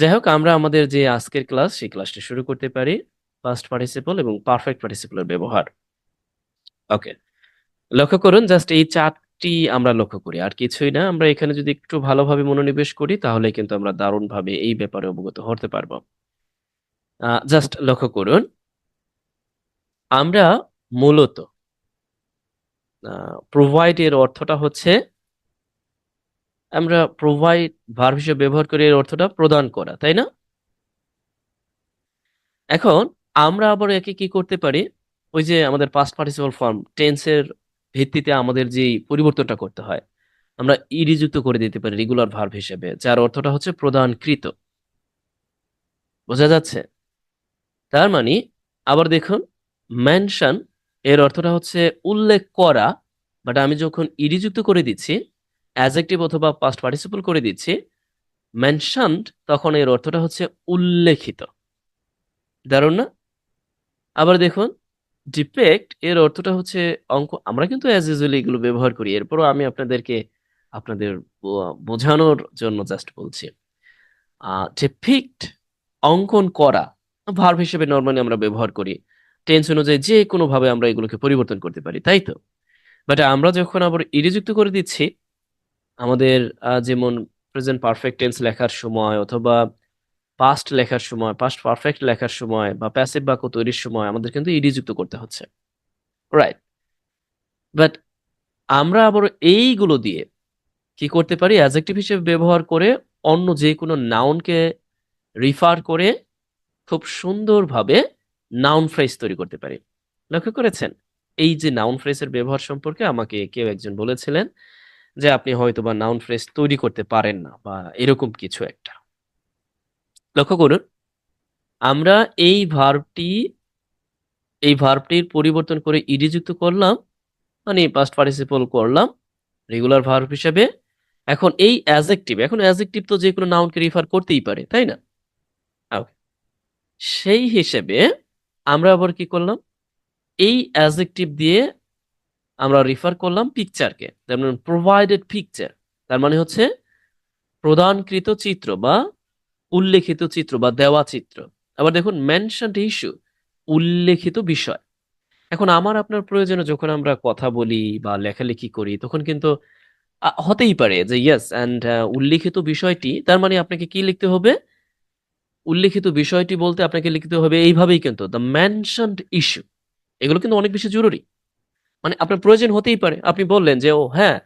যাই হোক আমরা আমাদের যে আজকের ক্লাস, সেই ক্লাসটা শুরু করতে পারি। পাস্ট পার্টিসিপল এবং পারফেক্ট পার্টিসিপলের ব্যবহার। ওকে লক্ষ্য করুন জাস্ট এই চারটি আমরা লক্ষ্য করি। আর কিছুই না, আমরা এখানে যদি একটু ভালোভাবে মনোনিবেশ করি তাহলে কিন্তু আমরা দারুণভাবে এই ব্যাপারে অবগত হতে পারব। জাস্ট লক্ষ্য করুন, আমরা মূলত প্রোভাইড এর অর্থটা হচ্ছে আমরা প্রোভাইড ভার্ব হিসেবে ব্যবহার করি এর অর্থটা প্রদান করা, তাই না? এখন আমরা আবার একে কি করতে পারি? ওই যে আমাদের পাস্ট পার্টিসিপাল ফর্ম টেন্সের ভিত্তিতে আমাদের যে পরিবর্তনটা করতে হয়, আমরা ইডি যুক্ত করে দিতে পারি রেগুলার ভার্ব হিসেবে, যার অর্থটা হচ্ছে প্রদানকৃত। বোঝা যাচ্ছে? তার মানে আবার দেখুন মেনশন এর অর্থটা হচ্ছে উল্লেখ করা বাট আমি যখন ইডি যুক্ত করে দিচ্ছি অ্যাজেক্টিভ অথবা পাস্ট পার্টিসিপল করে দিচ্ছি। মেনশনড তখন এর অর্থটা হচ্ছে উল্লেখিত। দারুণ না? আবার দেখুন ডিপেক্ট এর অর্থটা হচ্ছে অঙ্ক। আমরা কিন্তু অ্যাজ ইউজুয়ালি এগুলো ব্যবহার করি, এরপরও আমি আপনাদেরকে আপনাদের বোঝানোর জন্য জাস্ট বলছি। ডিপিক্ট অঙ্কন করা ভার্ব হিসেবে নর্মালি আমরা ব্যবহার করি। টেন্স অনুযায়ী যে কোনোভাবে আমরা এগুলোকে পরিবর্তন করতে পারি, তাই তো? বাট আমরা যখন আবার ইডি যুক্ত করে দিচ্ছি আমাদের যেমন প্রেজেন্ট পারফেক্ট টেন্স লেখার সময় অথবা পাস্ট লেখার সময় পাস্ট পারফেক্ট লেখার সময় বা প্যাসিভ বাক্য তৈরির সময় আমাদের কিন্তু ইডি যুক্ত করতে হচ্ছে। রাইট বাট আমরা আবার এইগুলো দিয়ে কি করতে পারি? অ্যাডজেক্টিভ হিসেবে ব্যবহার করে অন্য যে কোনো নাউনকে রিফার করে খুব সুন্দরভাবে নাউন ফ্রেজ তৈরি করতে পারি। লক্ষ্য করেছেন? এই যে নাউন ফ্রেজের ব্যবহার সম্পর্কে আমাকে কেউ একজন বলেছিলেন যে আপনি হয়তো বা নাউন ফ্রেজ তৈরি করতে পারেন না বা এরকম কিছু একটা। লক্ষ্য করুন, আমরা এই ভার্বটি এই ভার্বটির পরিবর্তন করে ইডি যুক্ত করলাম মানে পাস্ট পার্টিসিপল করলাম রেগুলার ভার্ব হিসেবে। এখন এই অ্যাজেক্টিভ এখন অ্যাজেক্টিভ তো যে কোনো নাউনকে রিফার করতেই পারে, তাই না? সেই হিসেবে আমরা আবার কি করলাম? এই অ্যাজেক্টিভ দিয়ে আমরা রিফার করলাম পিকচারকে যেমন প্রোভাইডেড পিকচার তার মানে হচ্ছে প্রদানকৃত চিত্র বা উল্লেখিত চিত্র বা দেওয়া চিত্র। আবার দেখুন মেনশনড ইস্যু উল্লেখিত বিষয়। এখন আমার আপনার প্রয়োজনে যখন আমরা কথা বলি বা লেখালেখি করি, তখন কিন্তু হতেই পারে যে ইয়েস অ্যান্ড উল্লেখিত বিষয়টি, তার মানে আপনাকে কি লিখতে হবে? উল্লেখিত বিষয়টি বলতে আপনাকে লিখতে হবে এইভাবেই কিন্তু দ্য মেনশনড ইস্যু এগুলো কিন্তু অনেক বেশি জরুরি। মানে আপনার প্রয়োজন হতেই পারে। আপনি বললেন যে, ও হ্যাঁ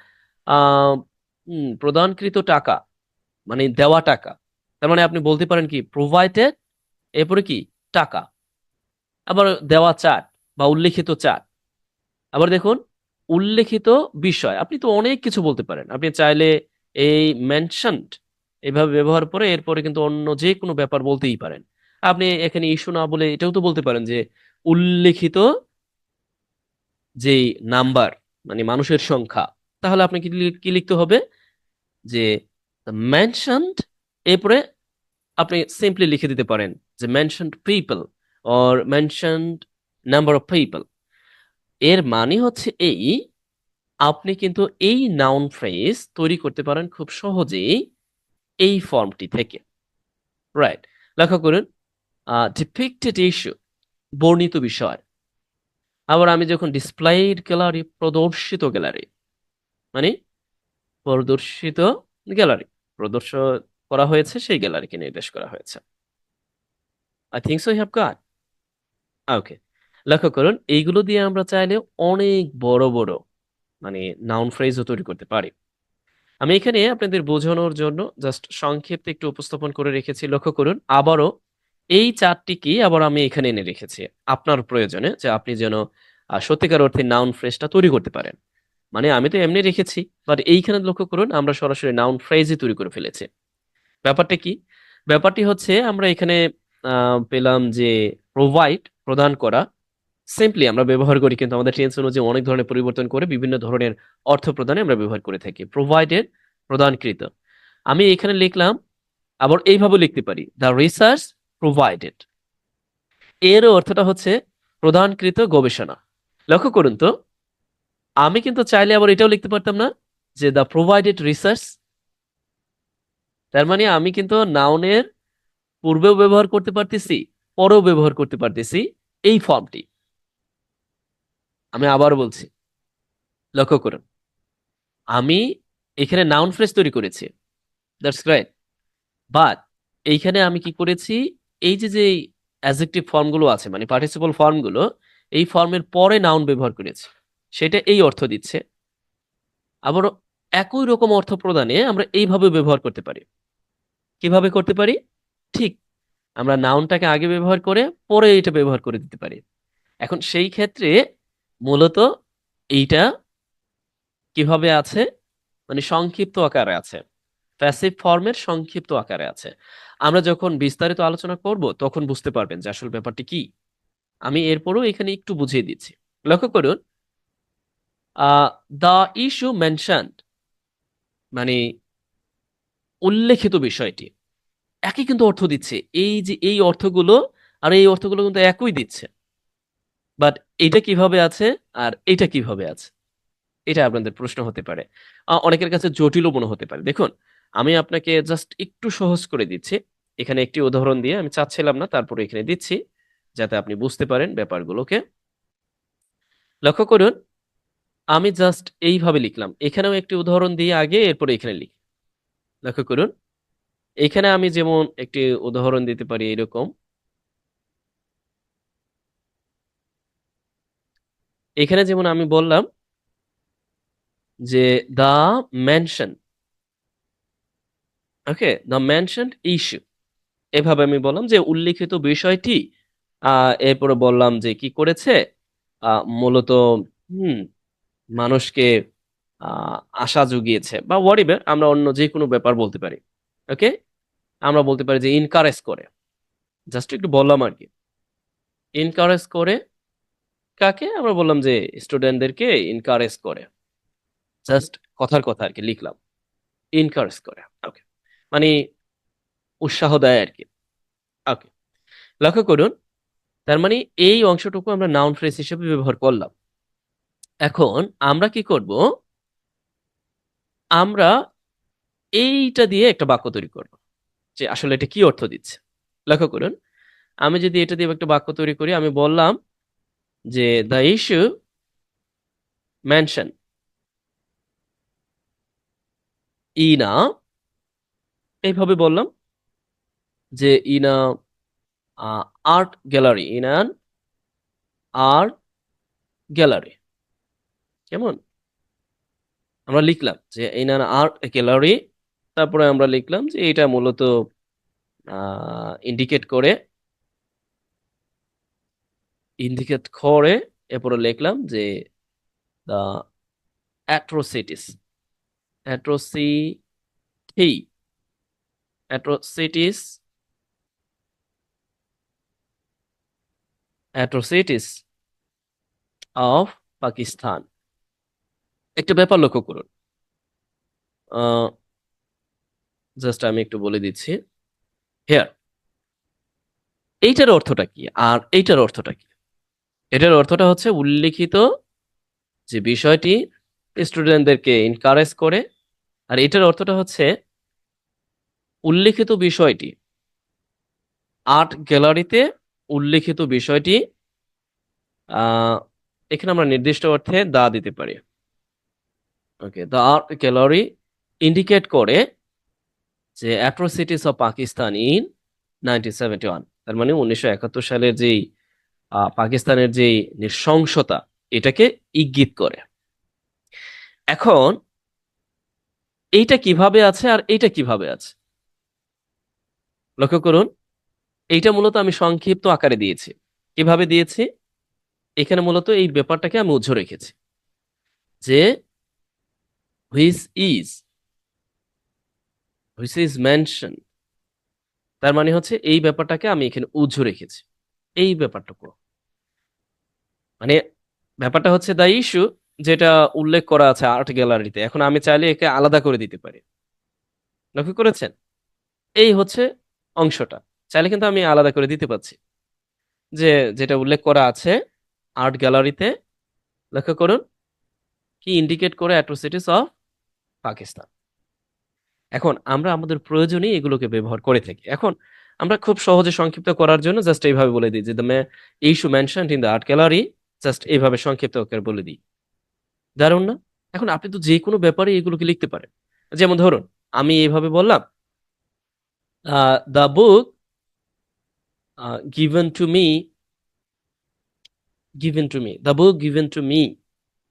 প্রদানকৃত টাকা মানে দেওয়া টাকা। তার মানে আপনি বলতে পারেন কি প্রোভাইডেড এরপরে কি, টাকা। আবার দেওয়া চার্ট বা উল্লেখিত চার্ট আবার দেখুন, উল্লেখিত বিষয়। আপনি তো অনেক কিছু বলতে পারেন। আপনি চাইলে এই মেনশনড এভাবে ব্যবহার করে এরপরে কিন্তু অন্য যে কোনো ব্যাপার বলতেই পারেন। আপনি এখানে ইস্যু না বলে এটাও তো বলতে পারেন যে, উল্লেখিত যেই নাম্বার মানে মানুষের সংখ্যা, তাহলে আপনাকে কি লিখতে হবে? যে মেনশনড এরপরে আপনি সিম্পলি লিখে দিতে পারেন যে mentioned people or mentioned number of people এর মানে হচ্ছে এই, আপনি কিন্তু এই নাউন ফ্রেজ তৈরি করতে পারেন খুব সহজেই এই ফর্মটি থেকে। রাইট লক্ষ্য করুন ডিপিক্টেড ইস্যু বর্ণিত বিষয়। আবার আমি যখন ডিসপ্লেড গ্যালারি প্রদর্শিত গ্যালারি মানে প্রদর্শিত গ্যালারি প্রদর্শন করা হয়েছে, সেই গ্যালারিকে নির্দেশ করা হয়েছে। I think so have got okay লক্ষ্য করুন, এইগুলো দিয়ে আমরা চাইলে অনেক বড় বড় মানে নাউন ফ্রেজও তৈরি করতে পারি। আমি এখানে আপনাদের বোঝানোর জন্য জাস্ট সংক্ষিপ্ত একটু উপস্থাপন করে রেখেছি। লক্ষ্য করুন, আবারও এই চারটিকে আবার আমি এখানে এনে রেখেছি। আপনার প্রয়োজনে যে আপনি যেন সত্যিকার অর্থে নাউন ফ্রেজটা তৈরি করতে পারেন। মানে আমি তো এমনি রেখেছি বাট এইখানে লক্ষ্য করুন আমরা সরাসরি নাউন ফ্রেজই তৈরি করে ফেলেছি। ব্যাপারটা কি? ব্যাপারটি হচ্ছে আমরা এখানে পেলাম যে প্রোভাইড প্রদান করা সিম্পলি আমরা ব্যবহার করি, কিন্তু আমাদের টেন্স অনুযায়ী অনেক ধরনের পরিবর্তন করে বিভিন্ন ধরনের অর্থ প্রদানে আমরা ব্যবহার করে থাকি। প্রোভাইডেড প্রদানকৃত। আমি এখানে লিখলাম, আবার এইভাবে লিখতে পারি দ্য রিসার্চ প্রোভাইডেড এর অর্থটা হচ্ছে প্রদানকৃত গবেষণা। লক্ষ্য করুন তো, আমি কিন্তু চাইলে আবার এটাও লিখতে পারতাম না যে দ্য প্রোভাইডেড রিসার্চ তার মানে আমি কিন্তু নাউনের পূর্বেও ব্যবহার করতে পারতেছি, পরেও ব্যবহার করতে পারতেছি এই ফর্মটি আমি আবার বলছি, লক্ষ্য করুন, আমি এখানে নাউন ফ্রেজ তৈরি করেছি দ্যাটস গ্রেট বাট এইখানে আমি কি করেছি এই যে যে অ্যাজেক্টিভ ফর্মগুলো আছে মানে পার্টিসিপল ফর্মগুলো এই ফর্মের পরে নাউন ব্যবহার করেছে। সেটা এই অর্থ দিচ্ছে। আবার একই রকম অর্থ প্রদানে আমরা এইভাবে ব্যবহার করতে পারি। কীভাবে করতে পারি? ঠিক, আমরা নাউনটাকে আগে ব্যবহার করে, পরে এটা ব্যবহার করে দিতে পারি। এখন সেই ক্ষেত্রে মূলত এইটা কীভাবে আছে? মানে সংক্ষিপ্ত আকারে আছে। প্যাসিভ ফর্মের সংক্ষিপ্ত আকারে আছে। আমরা যখন বিস্তারিত আলোচনা করব, তখন বুঝতে পারবেন যে আসল ব্যাপারটি কি। আমি এরপরও এখানে একটু বুঝিয়ে দিচ্ছি। লক্ষ্য করুন দ্য ইস্যু মেনশনড মানে উল্লেখিত বিষয়টি, একই কিন্তু অর্থ দিচ্ছে। এই যে এই অর্থগুলো, আর এই অর্থগুলো কিন্তু একই দিচ্ছে। বাট এটা কীভাবে আছে, আর এটা কীভাবে আছে? এটা আপনাদের প্রশ্ন হতে পারে। অনেকের কাছে জটিলও মনে হতে পারে। দেখুন, আমি আপনাকে জাস্ট একটু সহজ করে দিচ্ছি। এখানে একটি উদাহরণ দিয়ে আমি চাচ্ছিলাম না, তারপরে এখানে দিচ্ছি, যাতে আপনি বুঝতে পারেন ব্যাপারগুলোকে। লক্ষ্য করুন, আমি জাস্ট এইভাবে লিখলাম। এখানেও একটি উদাহরণ দিয়ে আগে, এরপরে এখানে লিখি। লক্ষ্য করুন, এখানে আমি যেমন একটি উদাহরণ দিতে পারি এরকম। এখানে যেমন আমি বললাম যে the mention okay the mentioned issue এভাবে আমি বললাম যে উল্লিখিত বিষয়টি এরপরে বললাম যে কি করেছে? মূলত, হুম, মানুষকে আশা জুগিয়েছে বা হোয়াটএভার আমরা অন্য যে কোনো ব্যাপার বলতে পারি ওকে আমরা বলতে পারি যে ইনকারেজ করে। জাস্ট একটু বললাম আর কি। ইনকারেজ করে কাকে? আমরা বললাম যে স্টুডেন্টদেরকে ইনকারেজ করে। জাস্ট কথার কথা আর কি লিখলাম। ইনকারেজ করে ওকে মানে উৎসাহ দেয় আর কি। ওকে লক্ষ্য করুন, তার মানে এই অংশটুকু আমরা নাউন ফ্রেজ হিসেবে ব্যবহার করলাম। এখন আমরা কি করব? আমরা এইটা দিয়ে একটা বাক্য তৈরি করব, যে আসলে এটা কি অর্থ দিচ্ছে। লক্ষ্য করুন, আমি যদি এটা দিয়ে একটা বাক্য তৈরি করি, আমি বললাম যে দ্য ইস্যু মেনশন ইনা এইভাবে বললাম যে in a art gallery in an art gallery কেমন? আমরা লিখলাম যে ইন অ্যান আর্ট গ্যালারি তারপরে আমরা লিখলাম যে এটা মূলত ইন্ডিকেট করে ইন্ডিকেট করে, এরপরে লিখলাম যে the atrocities atrocity atrocities atrocities of Pakistan একটা ব্যাপার লক্ষ্য করুন। জাস্ট আমি একটু বলে দিচ্ছি। হেয়ার এইটার অর্থটা কি? আর এইটার অর্থটা কি? এটার অর্থটা হচ্ছে উল্লিখিত যে বিষয়টি স্টুডেন্টদেরকে এনকারেজ করে। আর এটার অর্থটা হচ্ছে উল্লিখিত বিষয়টি আর্ট গ্যালারিতে উল্লিখিত বিষয়টি এখানে আমরা নির্দিষ্ট অর্থে দা দিতে পারি। ওকে আর্ট গ্যালারি ইন্ডিকেট করে যে atrocities of Pakistan in nineteen seventy one. তার মানে উনিশশো একাত্তর সালের যেই পাকিস্তানের যেই নৃশংসতা, এটাকে ইঙ্গিত করে। এখন, এইটা কীভাবে আছে আর এইটা কীভাবে আছে? লক্ষ্য করুন এইটা মূলত আমি সংক্ষিপ্ত আকারে দিয়েছি। কীভাবে দিয়েছি? এখানে মূলত এই ব্যাপারটাকে আমি উজ্জ্ব রেখেছি। যে which is which is mention, তার মানে হচ্ছে এই ব্যাপারটাকে আমি এখানে উজ্জ্ব রেখেছি। এই ব্যাপারটুকু। মানে ব্যাপারটা হচ্ছে দ্য ইস্যু যেটা উল্লেখ করা আছে আর্ট গ্যালারিতে, এখন আমি চাইলে একে আলাদা করে দিতে পারি। লক্ষ্য করেছেন? এই হচ্ছে অংশটা। চাইলে কিন্তু আমি আলাদা করে দিতে পারছি। যে যেটা উল্লেখ করা আছে, আর্ট গ্যালারিতে, লক্ষ্য করুন, কি ইন্ডিকেট করে অ্যাট্রোসিটিস অফ পাকিস্তান। এখন আমরা আমাদের প্রয়োজনে এগুলোকে ব্যবহার করে থাকি। এখন আমরা খুব সহজে সংক্ষিপ্ত করার জন্য জাস্ট এইভাবে বলে দিই যে the issue mention in the art gallery, just এইভাবে সংক্ষিপ্ত বলে দিই। দারুণ না? এখন আপনি তো যে কোনো ব্যাপারে এগুলোকে লিখতে পারেন। যেমন ধরুন, আমি এইভাবে বললাম the book given to me given to me the book given to me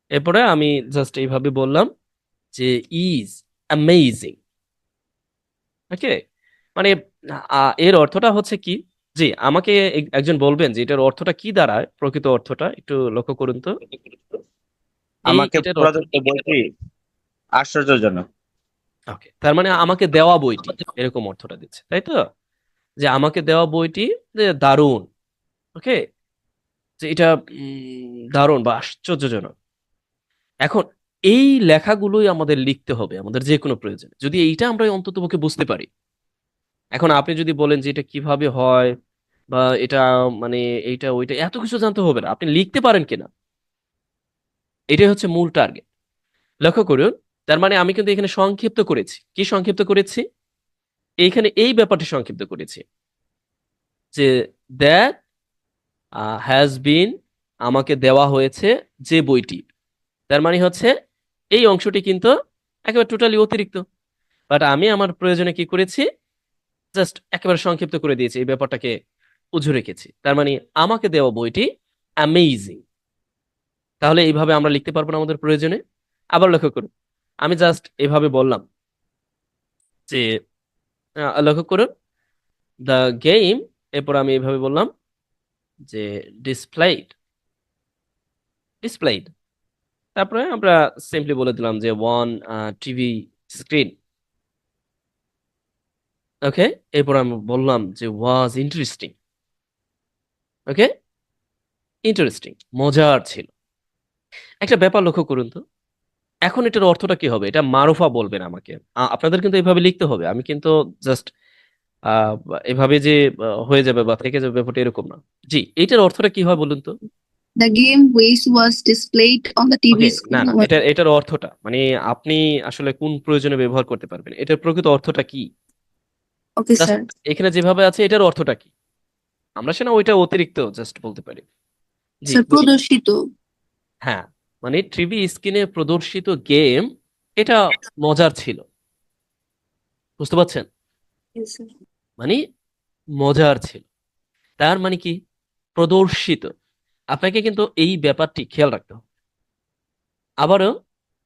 এরপরে আমি জাস্ট এইভাবে বললাম যে ইজ অ্যামেজিং ওকে মানে এর অর্থটা হচ্ছে কি? জি আমাকে এক- একজন বলবেন যে এটার অর্থটা কি দাঁড়ায় প্রকৃত অর্থটা? একটু লক্ষ্য করুন তো। আমাকে বইটি আশ্চর্যজনক। ওকে তার মানে আমাকে দেওয়া বইটি এরকম অর্থটা দিচ্ছে তাই তো? যে আমাকে দেওয়া বইটি যে দারুণ, ওকে? যে এটা দারুণ বা আশ্চর্যজনক। এখন এই লেখাগুলোই আমাদের লিখতে হবে, আমাদের যে কোনো প্রয়োজনে। যদি এইটা আমরা অন্ততপক্ষে বুঝতে পারি। এখন আপনি যদি বলেন যে এটা কীভাবে হয় বা এটা মানে এইটা, ওইটা, এত কিছু জানতে হবে না। আপনি লিখতে পারেন কিনা? এটাই হচ্ছে মূল টার্গেট লক্ষ্য করুন, তার মানে আমি কিন্তু এখানে সংক্ষিপ্ত করেছি। কি সংক্ষিপ্ত করেছি? এইখানে এই ব্যাপারটি সংক্ষিপ্ত করেছি। যে দ্যাট হ্যাজ বিন আমাকে দেওয়া হয়েছে যে বইটি। তার মানে হচ্ছে এই অংশটি কিন্তু একেবারে টোটালি অতিরিক্ত। বাট আমি আমার প্রয়োজনে কি করেছি? জাস্ট একেবারে সংক্ষিপ্ত করে দিয়েছি, এই ব্যাপারটাকে উজু রেখেছি। তার মানে আমাকে দেওয়া বইটি অ্যামেজিং তাহলে এইভাবে আমরা লিখতে পারব না আমাদের প্রয়োজনে। আবার লক্ষ্য করুন, আমি জাস্ট এভাবে বললাম যে লক্ষ্য করুন দ্য গেম এরপর আমি এভাবে বললাম যে ডিসপ্লেড ডিসপ্লেড তারপরে আমরা সিম্পলি বলে দিলাম যে ওয়ান টিভি স্ক্রিন ওকে এরপর আমি বললাম যে ওয়াজ ইন্টারেস্টিং ওকে ইন্টারেস্টিং মজার ছিল। একটা ব্যাপার লক্ষ্য করুন তো এখন এটার অর্থটা কি হবে? এটা মারুফা বলবেন আমাকে। আপনাদের কিন্তু এভাবে লিখতে হবে। আমি কিন্তু জাস্ট এভাবে যে হয়ে যাবে বা থেকে যাবে ব্যাপারটা এরকম না। জি এটার অর্থটা কি হয় বলুন তো? The game waste was displayed on the TV ওকে না. না এটা এটার অর্থটা মানে আপনি আসলে কোন প্রয়োজনে ব্যবহার করতে পারবেন এটার প্রকৃত অর্থটা কি? Just sir. এখানে যেভাবে আছে এটার অর্থটা কি? আমরা সে না ওইটা অতিরিক্ত জাস্ট বলতে পারি। জি প্রদর্শিত। হ্যাঁ। মানে টিভি স্ক্রিনে প্রদর্শিত গেম এটা মজার ছিল। বুঝতে পারছেন? মানে মজার ছিল। তার মানে কি? প্রদর্শিত। আপনাকে কিন্তু এই ব্যাপারটি খেয়াল রাখতে হবে। আবারও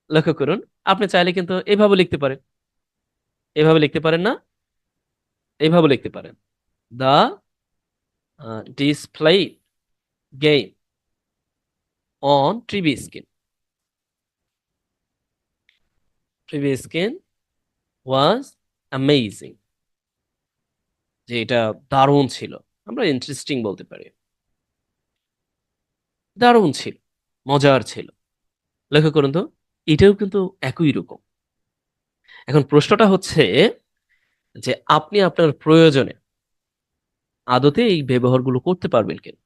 লক্ষ্য করুন আপনি চাইলে কিন্তু এভাবে লিখতে পারেন। এভাবে লিখতে পারেন না। এভাবে লিখতে পারেন। The display game. On TV screen TV screen was amazing যে এটা দারুণ ছিল। আমরা ইন্টারেস্টিং বলতে পারি। দারুণ ছিল। মজার ছিল। লক্ষ্য করুন তো, এটাও কিন্তু একই রকম। এখন প্রশ্নটা হচ্ছে যে আপনি আপনার প্রয়োজনে আদতে এই ব্যবহারগুলো করতে পারবেন কিনা?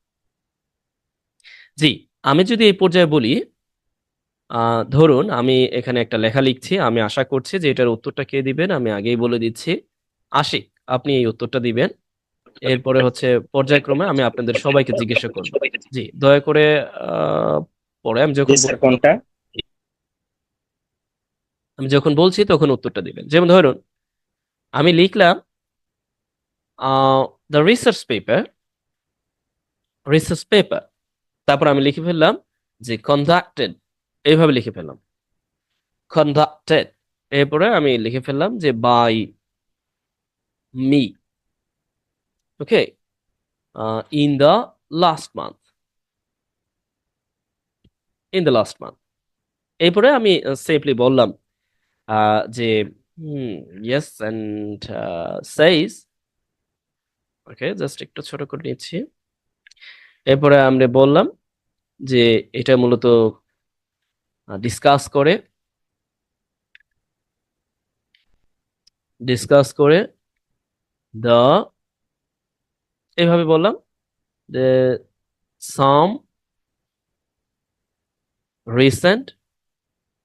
জি আমি যদি এই পর্যায়ে বলি আহ, ধরুন আমি এখানে একটা লেখা লিখছি আমি আশা করছি যে এটার উত্তরটা কে দিবেন? আমি আগেই বলে দিচ্ছি আশিক আপনি এই উত্তরটা দিবেন। এরপরে হচ্ছে পর্যায়ক্রমে আমি আপনাদের সবাইকে জিজ্ঞাসা করব। জি দয়া করে পরে আমি যখন কোনটা? আমি যখন বলছি তখন উত্তরটা দিবেন। যেমন ধরুন আমি লিখলাম the research paper research paper তারপর আমি লিখে ফেললাম যে কন্ডাক্টেড এইভাবে লিখে ফেললাম। কন্ডাক্টেড এরপরে আমি লিখে ফেললাম যে by me okay in the last month in the last month এরপরে আমি সেফলি বললাম যে yes and says okay just একটু ছোট করে নিচ্ছি। এরপরে আমরা বললাম যে এটা মূলত ডিসকাস করে ডিসকাস করে দ্য এইভাবে বললাম, যে সাম রিসেন্ট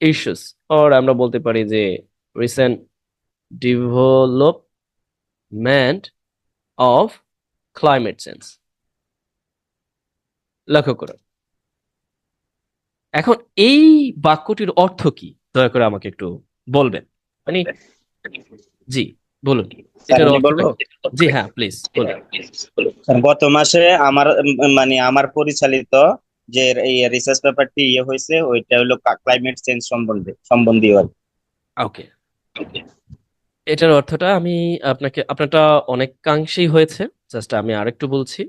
ইস্যুস অর আমরা বলতে পারি যে recent development of climate change লক্ষ্য করুন। এখন এই বাক্যটির অর্থ কি? দয়া করে আমাকে একটু বলবেন। মানে জি বলুন। জি হ্যাঁ প্লিজ বলুন। গত মাসে আমার মানে আমার পরিচালিত যে এই রিসার্চ পেপারটি ইয়ে হয়েছে ওইটা হলো ক্লাইমেট চেঞ্জ সম্বন্ধে সম্বন্ধীয় ওকে এটার অর্থটা আমি আপনাকে আপনারটা অনেকাংশেই হয়েছে। জাস্ট আমি আরেকটু বলছি।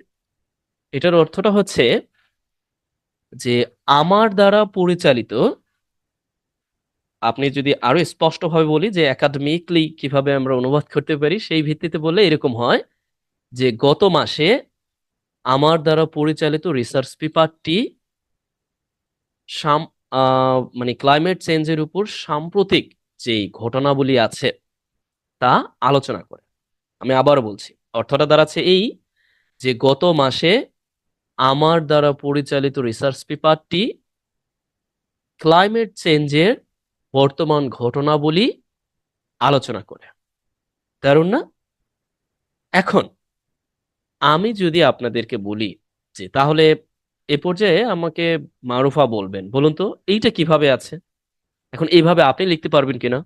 এটার অর্থটা হচ্ছে যে আমার দ্বারা পরিচালিত, আপনি যদি আরও স্পষ্টভাবে বলি যে একাডেমিকলি কীভাবে আমরা অনুবাদ করতে পারি, সেই ভিত্তিতে বললে এরকম হয় যে গত মাসে আমার দ্বারা পরিচালিত রিসার্চ পেপারটি মানে ক্লাইমেট চেঞ্জের উপর সাম্প্রতিক যেই ঘটনাবলী আছে, তা আলোচনা করে। আমি আবার বলছি, অর্থটা দাঁড়াচ্ছে এই যে গত মাসে আমার দ্বারা পরিচালিত রিসার্চ পেপারটি ক্লাইমেট চেঞ্জের বর্তমান ঘটনাবলী আলোচনা করে। দারুণ না? এখন আমি যদি আপনাদেরকে বলি যে তাহলে এ পর্যায়ে আমাকে মারুফা বলবেন বলুন তো এইটা কীভাবে আছে? এখন এইভাবে আপনি লিখতে পারবেন কিনা?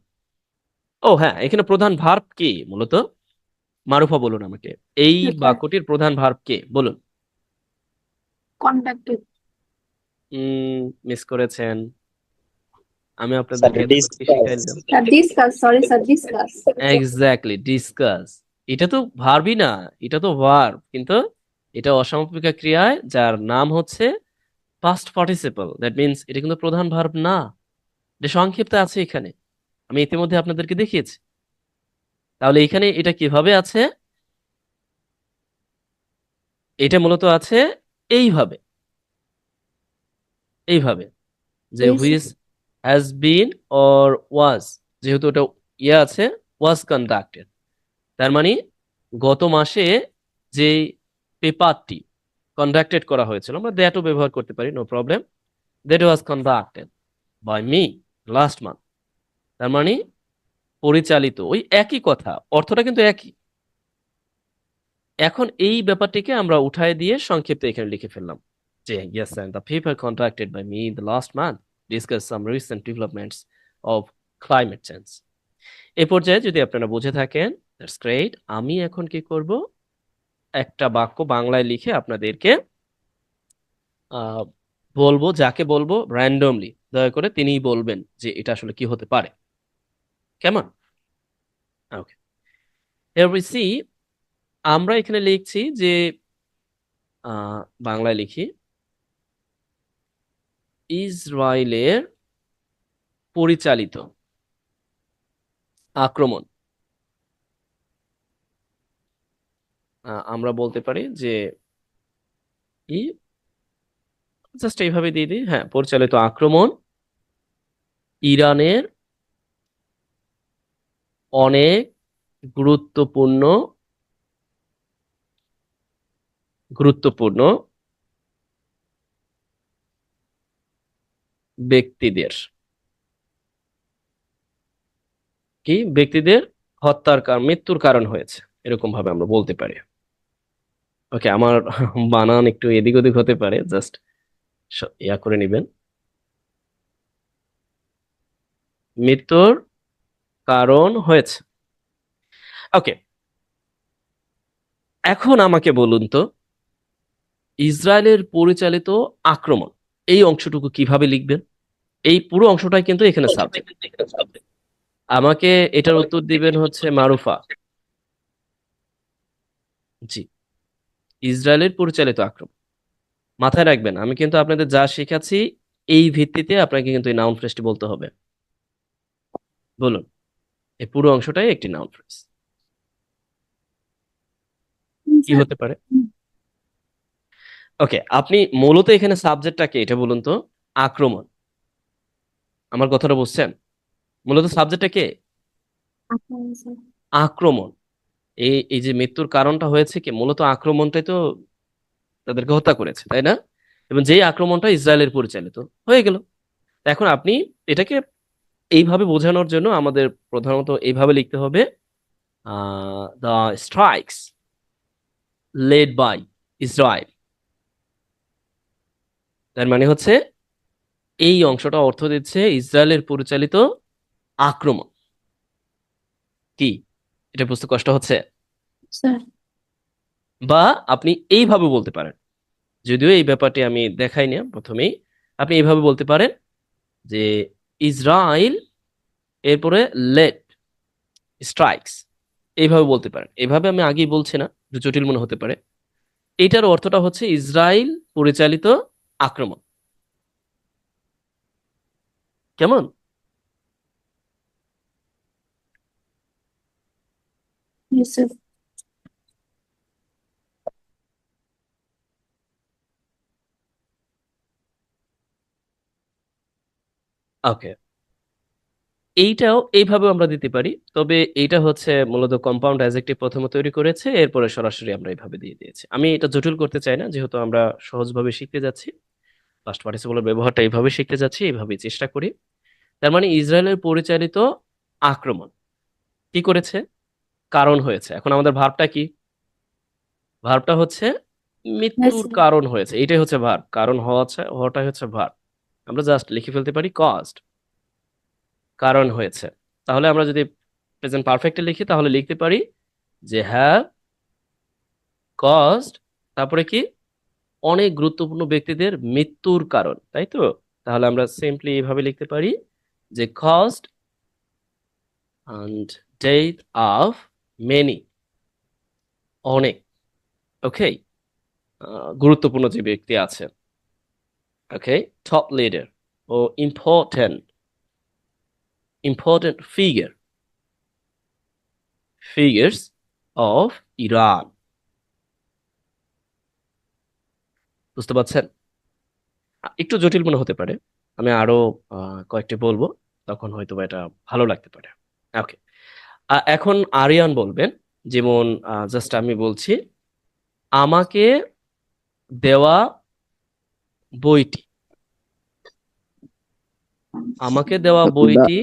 ও হ্যাঁ এখানে প্রধান ভার্ব কে মূলত? মারুফা বলুন আমাকে। এই আচ্ছা। বাক্যটির প্রধান ভার্ব কে? বলুন। Conducted. মিস করেছেন। আমি স্যার আপনাদেরকে discuss Sir, discuss. Sorry, exactly discuss এটা তো ভার্বই না এটা তো ভার্ব কিন্তু এটা অসমাপিকা ক্রিয়ায় যার নাম হচ্ছে পাস্ট পার্টিসিপল দ্যাট মিন্স এটা কিন্তু প্রধান ভার্ব না। এটা সংক্ষিপ্ত আছে এখানে। আমি ইতিমধ্যে আপনাদেরকে দেখিয়েছি। তাহলে এখানে এটা কীভাবে আছে? এটা মূলত আছে এইভাবে এইভাবে যে. Which has been or was যেহেতু ওটা ইয়ে আছে ওয়াজ কন্ডাক্টেড তার মানে গত মাসে যে পেপারটি কন্ডাক্টেড করা হয়েছিল আমরা দ্যাটও ব্যবহার করতে পারি no problem that was conducted by me last month তার মানে পরিচালিত ওই একই কথা অর্থটা কিন্তু একই। এখন এই ব্যাপারটিকে আমরা উঠায় দিয়ে সংক্ষিপ্ত এখানে লিখে ফেললাম যে, yes and the paper conducted by me the last month discussed some recent developments of climate change. এ পর্যায়ে যদি আপনারা বুঝে থাকেন দ্যাটস গ্রেট আমি এখন কি করব? একটা বাক্য বাংলায় লিখে আপনাদেরকে বলব, যাকে বলব র্যান্ডমলি দয়া করে তিনিই বলবেন যে এটা আসলে কি হতে পারে। কেমন? ওকে here we see আমরা এখানে লিখছি যে বাংলায় লিখি, ইসরায়েলের পরিচালিত আক্রমণ। আমরা বলতে পারি যে, ই জাস্ট এইভাবে দিয়ে দিই হ্যাঁ পরিচালিত আক্রমণ ইরানের অনেক গুরুত্বপূর্ণ গুরুত্বপূর্ণ ব্যক্তিদের। কি? ব্যক্তিদের হত্যার কারণ মৃত্যুর কারণ হয়েছে এরকম ভাবে আমরা বলতে পারি। ওকে, আমার বানান একটু এদিক ওদিক হতে পারে, জাস্ট ইয়া করে নেবেন। মৃত্যুর কারণ হয়েছে। ওকে, এখন আমাকে বলুন তো ইসরায়েলের পরিচালিত আক্রমণ, এই অংশটুকু কীভাবে লিখবেন? এই পুরো অংশটাই কিন্তু এখানে সাবজেক্ট আমাকে এটার উত্তর দিবেন হচ্ছে মারুফা। জি। ইসরায়েলের পরিচালিত আক্রমণ। মাথায় রাখবেন, আমি কিন্তু আপনাদের যা শেখাচ্ছি, এই ভিত্তিতে আপনাকে কিন্তু এই নাউন ফ্রেজটি বলতে হবে। বলুন, এই পুরো অংশটাই একটি নাউন ফ্রেজ কি হতে পারে? ওকে আপনি মূলত এখানে সাবজেক্টটাকে এটা বলুন তো আক্রমণ। আমার কথাটা বুঝছেন? মূলত সাবজেক্টটা কে? আক্রমণ এই এই যে মৃত্যুর কারণটা হয়েছে কি? মূলত আক্রমণটাই তো তাদেরকে হত্যা করেছে তাই না? এবং যেই আক্রমণটা ইসরায়েলের পরিচালিত হয়ে গেল। এখন আপনি এটাকে এইভাবে বোঝানোর জন্য আমাদের প্রধানত এইভাবে লিখতে হবে the strikes led by Israel তার মানে হচ্ছে এই অংশটা অর্থ দিচ্ছে ইসরায়েলের পরিচালিত আক্রমণ। কি? এটা বুঝতে কষ্ট হচ্ছে? বা আপনি এইভাবে বলতে পারেন। যদিও এই ব্যাপারটি আমি দেখাই না প্রথমেই। আপনি এইভাবে বলতে পারেন যে ইসরায়েল এরপরে লেট স্ট্রাইকস এইভাবে বলতে পারেন। এইভাবে আমি আগেই বলছি না জটিল মনে হতে পারে। এটার অর্থটা হচ্ছে ইসরায়েল পরিচালিত আক্রমণ। কেমন? ওকে এইটাও এইভাবে আমরা দিতে পারি তবে এইটা হচ্ছে মূলত কম্পাউন্ড অ্যাজেক্টিভ প্রথমে তৈরি করেছে এরপরে সরাসরি আমরা এইভাবে দিয়ে দিয়েছি। আমি এটা জটিল করতে চাই না যেহেতু আমরা সহজভাবে শিখতে যাচ্ছি। পাস্ট পার্টিসিপলের ব্যবহারটা এইভাবে শিখতে যাচ্ছি এইভাবেই চেষ্টা করি। তার মানে ইসরায়েলের পরিচালিত আক্রমণ কি করেছে? কারণ হয়েছে। এখন আমাদের ভার্বটা কি? ভার্বটা হচ্ছে মৃত্যুর কারণ হয়েছে। এটাই হচ্ছে ভার্ব কারণ হওয়া হওয়াটাই হচ্ছে ভার্ব আমরা জাস্ট লিখে ফেলতে পারি কস্ট কারণ হয়েছে। তাহলে আমরা যদি প্রেজেন্ট পারফেক্টে লিখি তাহলে লিখতে পারি যে হ্যাভ কস্ট তারপরে কি? অনেক গুরুত্বপূর্ণ ব্যক্তিদের মৃত্যুর কারণ, তাই তো? তাহলে আমরা সিম্পলি এভাবে লিখতে পারি যে cost and death of many অনেক ওকে গুরুত্বপূর্ণ যে ব্যক্তি আছে okay top leader O important important figure figures of Iran. বুঝতে পারছেন? একটু জটিল মনে হতে পারে। আমি আরও কয়েকটি বলব তখন হয়তো এটা ভালো লাগতে পারে। ওকে। এখন আরিয়ান বলবেন যেমন জাস্ট আমি বলছি আমাকে দেওয়া বইটি আমাকে দেওয়া বইটি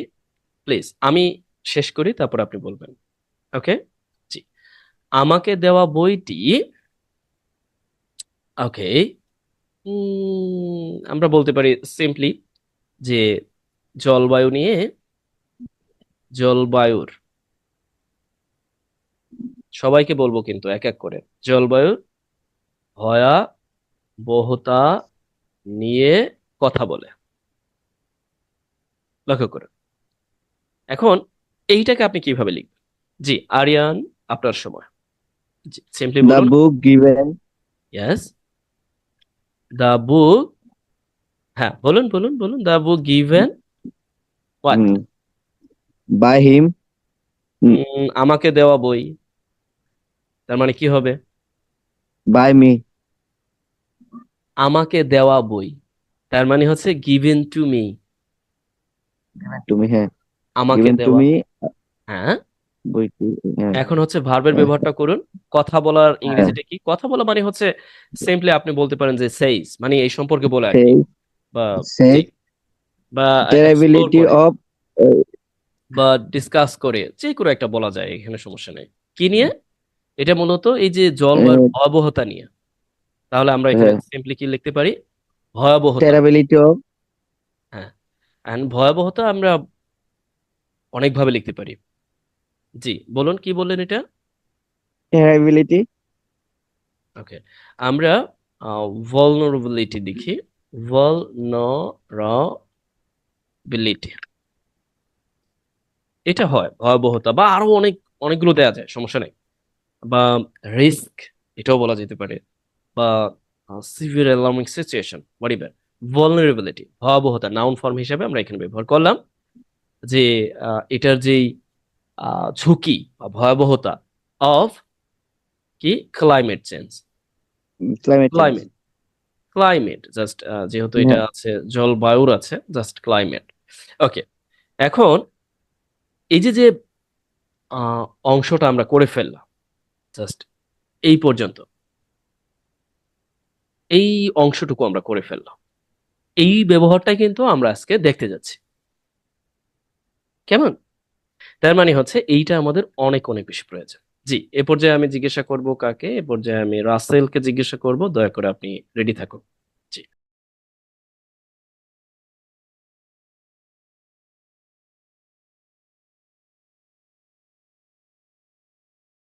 প্লিজ আমি শেষ করি তারপর আপনি বলবেন। ওকে? জি। আমাকে দেওয়া বইটি ওকে আমরা বলতে পারি সিম্পলি যে জলবায়ু নিয়ে জলবায়ুর সবাইকে বলব কিন্তু এক এক করে জলবায়ুর ভয়াবহতা নিয়ে কথা বলে। লক্ষ্য করে এখন এইটাকে আপনি কীভাবে লিখবেন? জি আরিয়ান আপনার সময়। সিম্পলি বলুন। Book given yes the book হ্যাঁ বলুন বলুন বলুন। The book given what by him? আমাকে দেওয়া বই। তার মানে কি হবে? By me. আমাকে দেওয়া বই। তার মানে হচ্ছে given to me to me হ্যাঁ। আমাকে দেওয়া। হ্যাঁ? বইটি হ্যাঁ। এখন হচ্ছে ভার্বের হ্যাঁ। ব্যবহারটা করুন। কথা বলার ইংরেজিটা কি? কথা বলা মানে হচ্ছে সিম্পলি আপনি বলতে পারেন যে সেইস মানে এই সম্পর্কে বলে বা বা করে, of uh, বা ডিসকাস করে। যে কোনো একটা বলা যায় এখানে সমস্যা নেই। কি নিয়ে? এটা মূলত এই যে জলবায়ুর হ্যাঁ। ভয়াবহতা নিয়ে। তাহলে আমরা এখানে হ্যাঁ। সিম্পলি কি লিখতে পারি? ভয়াবহতা। Their ability of এন্ড ভয়াবহতা আমরা অনেকভাবে লিখতে পারি। জি বলুন কি বললেন এটা? Their ওকে আমরা vulnerability দেখি vulnerability. এটা হয় ভয়াবহতা বা আরও অনেক অনেকগুলো দেয়া যায় সমস্যা নেই। বা রিস্ক এটাও বলা যেতে পারে। বা severe alarming situation what vulnerability ভয়াবহতা নাউন ফর্ম হিসেবে আমরা এখানে ব্যবহার করলাম। যে এটার যেই ঝুঁকি বা ভয়াবহতা অফ কি? Climate change climate climate just যেহেতু এটা আছে জলবায়ুর আছে জাস্ট ক্লাইমেট ওকে এখন এই যে যে আহ, অংশটা আমরা করে ফেললাম জাস্ট এই পর্যন্ত। এই অংশটুকু আমরা করে ফেললাম। এই ব্যবহারটাই কিন্তু আমরা আজকে দেখতে যাচ্ছি। কেমন? তার মানে হচ্ছে এইটা আমাদের অনেক অনেক বেশি প্রয়োজন। জি, এ পর্যায়ে আমি জিজ্ঞাসা করব কাকে? এ পর্যায়ে আমি রাসেলকে জিজ্ঞাসা করব। দয়া করে আপনি রেডি থাকুন।